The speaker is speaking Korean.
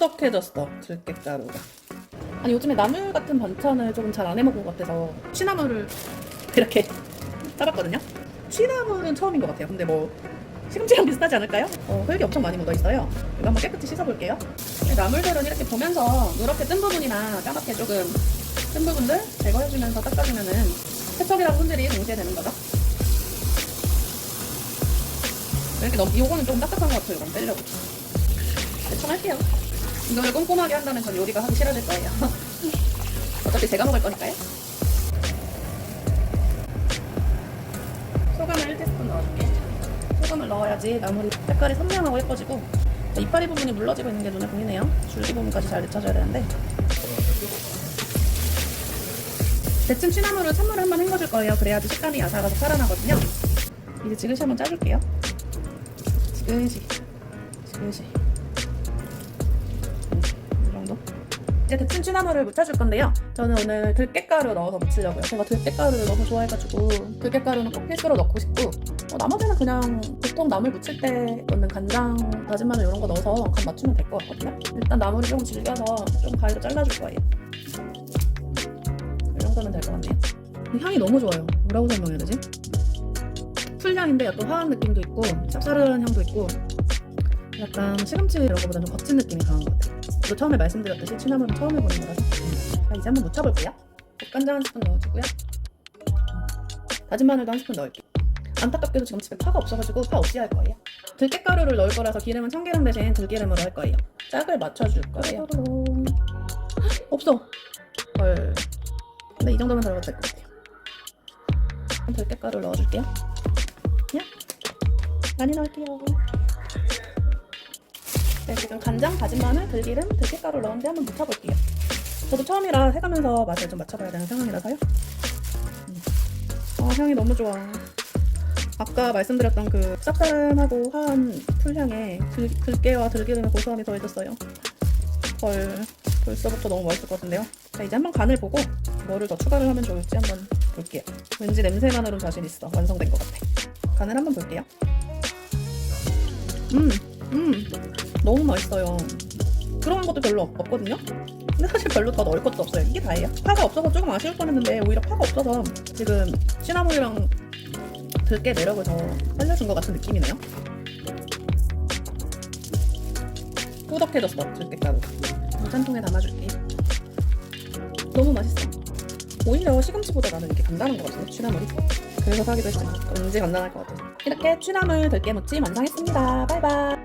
꾸덕해졌어 들깨가루가. 아니 요즘에 나물 같은 반찬을 조금 잘 안 해먹은 것 같아서 취나물을 이렇게 짜봤거든요? 취나물은 처음인 것 같아요. 근데 뭐 시금치랑 비슷하지 않을까요? 어, 흙이 엄청 많이 묻어 있어요. 이거 한번 깨끗이 씻어볼게요. 나물들은 이렇게 보면서 누렇게 뜬 부분이나 까맣게 조금 뜬 부분들 제거해주면서 닦아주면은 세척이랑 손질이 동시에 되는 거죠? 이렇게 너무 요거는 좀 딱딱한 것 같아요. 이건 떼려고. 대충 할게요 이거를 꼼꼼하게 한다면 전 요리가 하기 싫어질 거예요. 어차피 제가 먹을 거니까요. 소금을 1티스푼 넣어줄게. 소금을 넣어야지 나물이 색깔이 선명하고 예뻐지고 이파리 부분이 물러지고 있는 게 눈에 보이네요. 줄기 부분까지 잘 데쳐줘야 되는데. 데친 취나물은 찬물에 한번 헹궈줄 거예요. 그래야지 식감이 아삭아삭 살아나거든요. 이제 지그시 한번 짜줄게요. 지그시 지그시 정도? 이제 데친 취나물을 묻혀줄 건데요. 저는 오늘 들깨가루 넣어서 묻히려고요. 제가 들깨가루를 너무 좋아해가지고 들깨가루는 꼭 필수로 넣고 싶고 어, 나머지는 그냥 보통 나물 무칠 때 넣는 간장, 다진 마늘 이런 거 넣어서 간 맞추면 될 것 같거든요. 일단 나물을 조금 질겨서 좀 가위로 잘라줄 거예요. 이 정도면 될 것 같네요. 향이 너무 좋아요. 뭐라고 설명해야 되지? 풀향인데 약간 화한 느낌도 있고 쌉싸른 향도 있고 약간 시금치 이런 거보다는 좀 거친 느낌이 강한 것 같아요. 또 처음에 말씀드렸듯이 취나물은 처음 해보는 거라서. 자 이제 한번 묻혀볼게요. 간장 한 스푼 넣어주고요. 다진 마늘도 한 스푼 넣을게요. 안타깝게도 지금 집에 파가 없어가지고 파 없이 할 거예요. 들깨가루를 넣을 거라서 기름은 참기름 대신 들기름으로 할 거예요. 짝을 맞춰줄 거예요. 헉, 없어. 헐. 근데 이 정도면 들어가도 될것 같아요. 들깨가루를 넣어줄게요. 야 많이 넣을게요 네, 지금 간장, 다진 마늘, 들기름, 들깨가루 넣었는데 한번 묻혀볼게요 저도 처음이라 해가면서 맛을 좀 맞춰봐야 되는 상황이라서요 음. 아 향이 너무 좋아 아까 말씀드렸던 그 쌉싸름하고 화한 풀향에 들, 들깨와 들기름의 고소함이 더해졌어요. 헐, 벌써부터 너무 맛있을 것 같은데요. 자, 이제 한번 간을 보고 뭐를 더 추가를 하면 좋을지 한번 볼게요. 왠지 냄새만으로는 자신 있어. 완성된 것 같아. 간을 한번 볼게요. 음, 음, 너무 맛있어요. 그런 것도 별로 없- 없거든요. 근데 사실 별로 더 넣을 것도 없어요. 이게 다예요. 파가 없어서 조금 아쉬울 뻔했는데 오히려 파가 없어서 지금 시나몬이랑 들깨 매력을 더 살려준 것 같은 느낌이네요. 꾸덕해졌어 들깨가루가. 짠통에 담아줄게. 너무 맛있어. 오히려 시금치보다 나는 이렇게 간단한 것 같은데 취나물이. 그래서 사기도 했어요. 왠지 간단할 것 같아서. 이렇게 취나물 들깨 무침 완성했습니다. 바이바이.